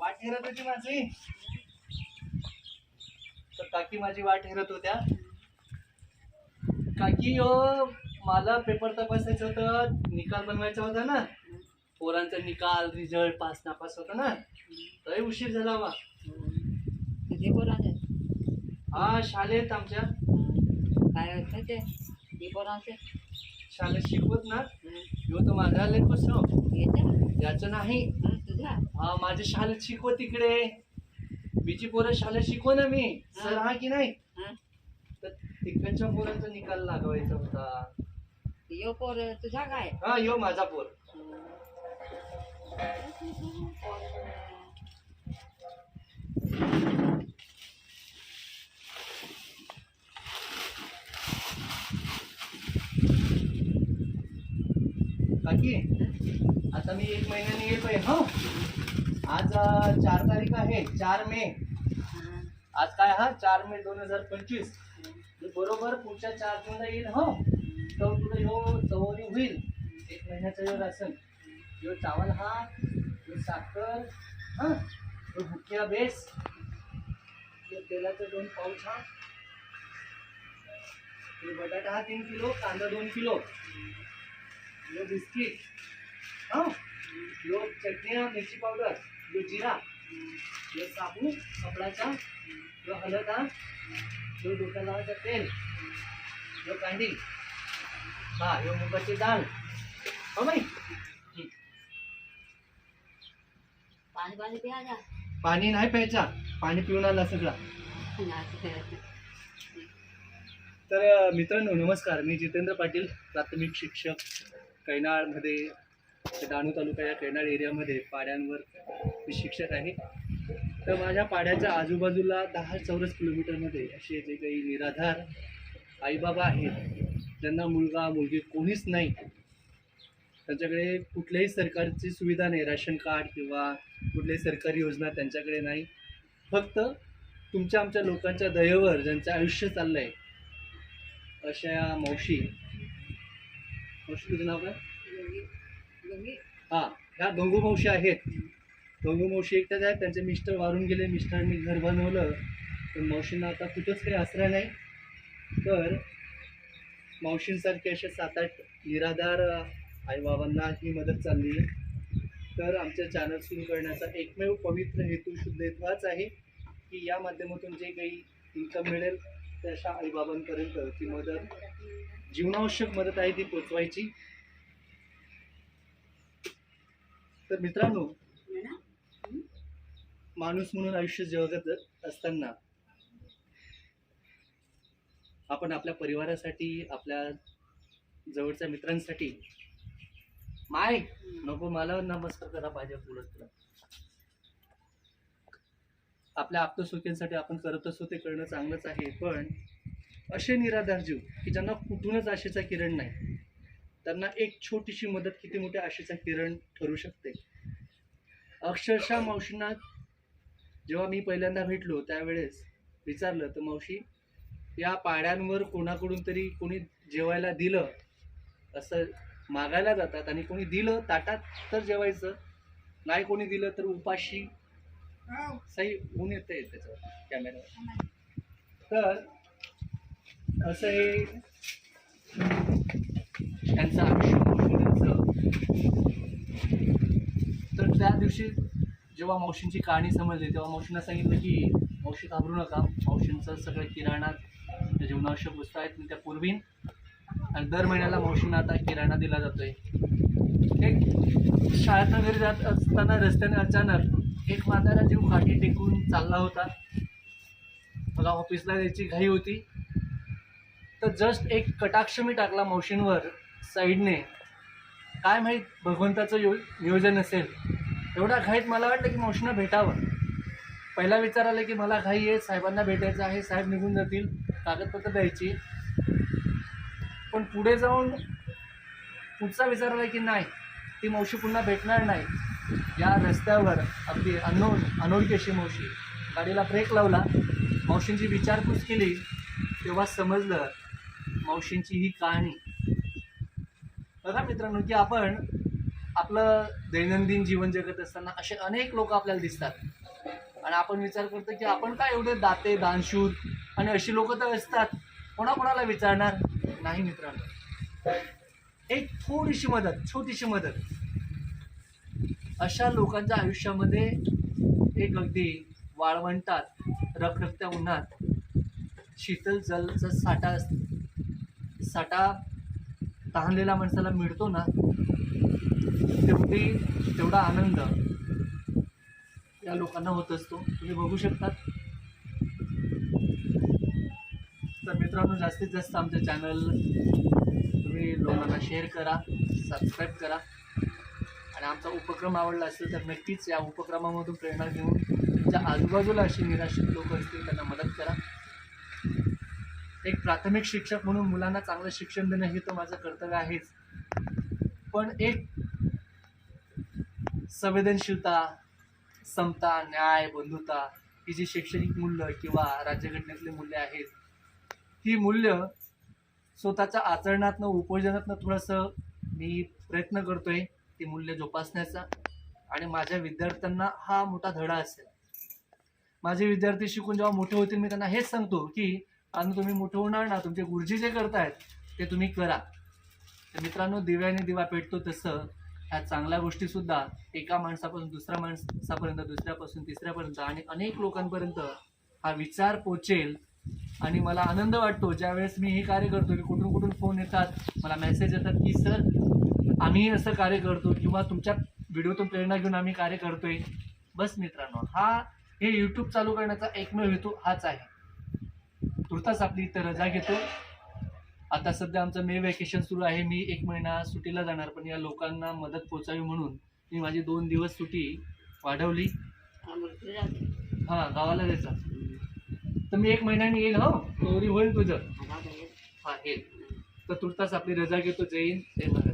वाट हेरत होती माझी. तर काकी माझी वाट हेरत होत्या. काकी हो मला पेपर तपासायचं होतं निकाल बनवायचा होता ना. पोरांचा निकाल रिझल्ट पास नापास होता ना. तरी उशीर झाला वा हा शाळेत आमच्या. काय होतं ते? शाळेत शिकवत ना. ह्यो तर माझा लेखच हो. येते? याचं नाही. तुझ्या? हा माझ्या शाळेत शिकवत तिकडे. बीची पोरं शाळेत शिकव ना मी. सर हा. की नाही? तर तिकडच्या पोरांचा निकाल लागवायचा होता. यो पोर तुझा काय? हा यो माझा पोर. काकी आता मी एक महिन्याने येतोय हो. आज चार तारीख आहे चार मे. आज काय हा? चार मे दोन हजार पंचवीस. बरोबर पुढच्या चार जूनला येईल हो. तर तुला ह्यो चवरी होईल एक महिन्याचा ह्यो असेल. ह्यो चावल हा ह्यो साखर हा ह्यो भुकिया बेस. ह्यो तेलाचं दोन पाऊच हा. बटाटा हा तीन किलो कांदा दोन किलो. ह्यो बिस्किट. हा. ह्यो चटणी हा मिरची पावडर ह्यो जिरा ह्यो साबू कपडाचा ह्यो हळद हा ह्यो डोक्या लावायचं तेल ह्यो कांदी हा ह्यो मुगाची डाळ हो बाई. पाणी पाणी पिया जा. पाणी नाही प्यायचा. पाणी पिऊन आला सगळा तर मित्रांनो नमस्कार. मी जितेंद्र पाटील प्राथमिक शिक्षक. कैनाळमध्ये डहाणू तालुका या कैनाळ एरियामध्ये पाड्यांवर मी शिक्षक आहे. तर माझ्या पाड्याच्या आजूबाजूला दहा चौरस किलोमीटरमध्ये असे जे काही निराधार आईबाबा आहेत ज्यांना मुलगा मुलगी कोणीच नाही. त्यांच्याकडे कुठल्याही सरकारची सुविधा नाही राशन कार्ड किंवा कुठल्याही सरकारी योजना त्यांच्याकडे नाही. फक्त तुमच्या आमच्या लोकांच्या दयेवर ज्यांचं आयुष्य चाललं आहे अशा मावशी. मावशी तुझं नाव काय? हां ह्या गंगू मावशी आहेत. गंगू मावशी एकट्याच आहेत त्यांचे मिस्टर वारून गेले मिस्टरांनी घर बनवलं. पण मावशींना आता कुठंच काही आसरा नाही. तर मावशींसारखे असे सात आठ निराधार आईबाबांना ही मदत चालली आहे. तर आमचं चॅनल सुरू करण्याचा एकमेव पवित्र हेतू शुद्ध हेतू हाच आहे की या माध्यमातून जे काही इन्कम मिळेल त्या अशा आईबाबांपर्यंत ती मदत जीवनावश्यक मदत आहे ती पोचवायची. तर मित्रांनो माणूस म्हणून आयुष्य जगत असताना आपण आपल्या परिवारासाठी आपल्या जवळच्या मित्रांसाठी माय नको मला नमस्कार करा पाहिजे पुढं तुला आपल्या आप्तसुखींसाठी आपण करत असतो ते करणं चांगलंच आहे पण असे निराधार जीव की ज्यांना कुठूनच आशेचा किरण नाही. त्यांना एक छोटीशी मदत किती मोठ्या आशेचा किरण ठरू शकते. अक्षरशः मावशींना जेव्हा मी पहिल्यांदा भेटलो त्यावेळेस विचारलं तर मावशी या पाड्यांवर कोणाकडून तरी कोणी जेवायला दिलं? असं मागायला जातात आणि कोणी दिलं ताटात तर जेवायचं. नाही कोणी दिलं तर उपाशी सही ऊन येते त्याचं कॅमेऱ्यावर तर असं हे त्यांचं आयुष्य त्यांचं. तर त्या दिवशी जेव्हा मावशींची कहाणी समजली तेव्हा मावशींना सांगितलं की मावशी घाबरू नका. मावशींचं सगळं किराणा त्या जीवनावश्यक वस्तू आहेत मी त्या पुरवीन. आणि दर महिन्याला मावशींना आता किराणा दिला जातो आहे एक शाळेतनं घरी जात असताना रस्त्याने अचानक एक म्हातारा जीव खाटी टेकून चालला होता. मला ऑफिसला द्यायची घाई होती. तर जस्ट एक कटाक्ष मी टाकला मावशींवर. साईडने. काय माहीत भगवंताचं यो नियोजन असेल. एवढ्या घाईत मला वाटलं की मोशनं भेटावं. पहिला विचार आला की मला घाई आहे साहेबांना भेटायचं आहे साहेब निघून जातील कागदपत्र द्यायची. पण पुढे जाऊन पुढचा विचार आला की नाही ती मावशी पुन्हा भेटणार नाही. या रस्त्यावर अगदी अनोळ अनोळखी अशी मावशी गाडीला ब्रेक लावला. मावशींची विचारपूस केली तेव्हा समजलं मावशींची ही कहाणी बघा मित्रांनो की आपण आपलं दैनंदिन जीवन जगत असताना असे अनेक लोक आपल्याला दिसतात. आणि आपण विचार करतो की आपण काय एवढे दाते दानशूर आणि अशी लोक तर असतात. कोणाकोणाला विचारणार? नाही मित्रांनो. एक थोडीशी मदत छोटीशी मदत. अशा लोकांच्या आयुष्यामध्ये एक अगदी वाळवंटात रखरखत्या उन्हात शीतल जलचा साठा असतो साठा तहानलेल्या माणसाला मिळतो ना तेवढी तेवढा आनंद या लोकांना होत असतो. तुम्ही बघू शकता तर मित्रांनो जास्तीत जास्त आमचं चॅनल तुम्ही लोकांना शेअर करा सबस्क्राईब करा. आणि आमचा उपक्रम आवडला असेल तर नक्कीच या उपक्रमामधून प्रेरणा घेऊन तुमच्या आजूबाजूला अशी निराश्रित लोक असतील त्यांना मदत एक प्राथमिक शिक्षक म्हणून मुलांना चांगलं शिक्षण देणं हे तर माझं कर्तव्य आहेच. पण एक संवेदनशीलता समता न्याय बंधुता ही जी शैक्षणिक मूल्य किंवा राज्यघटनेतली मूल्य आहेत ही मूल्य स्वतःच्या आचरणातनं उपयोजनातनं थोडंसं मी प्रयत्न करतो आहे ती मूल्य जोपासण्याचा. आणि माझ्या विद्यार्थ्यांना हा मोठा धडा असेल. माझे विद्यार्थी शिकून जेव्हा मोठे होतील मी त्यांना हेच सांगतो की आणि तुम्ही मोठं होणार ना तुमचे गुरुजी जे करतायत ते तुम्ही करा. तर मित्रांनो दिव्याने दिवा पेटतो तसं ह्या चांगल्या गोष्टीसुद्धा एका माणसापासून दुसऱ्या माणसापर्यंत दुसऱ्यापासून तिसऱ्यापर्यंत आणि अनेक लोकांपर्यंत हा विचार पोचेल आणि मला आनंद वाटतो. ज्यावेळेस मी हे कार्य करतो की कुठून कुठून फोन येतात मला मेसेज येतात की सर आम्ही असं कार्य करतो किंवा तुमच्या व्हिडिओतून प्रेरणा घेऊन आम्ही कार्य करतोय. बस मित्रांनो हा हे यूट्यूब चालू करण्याचा एकमेव हेतू हाच आहे. तुर्तास आपली इथं रजा घेतो. आता सध्या आमचं मे वेकेशन सुरू आहे. मी एक महिना सुट्टीला जाणार पण या लोकांना मदत पोचावी म्हणून मी माझी दोन दिवस सुट्टी वाढवली. हां गावाला जायचं. तर मी एक महिन्याने येईल हो? होईल तुझं. हा येईल. तर तुर्तास आपली रजा घेतो. हिंद जय महाराज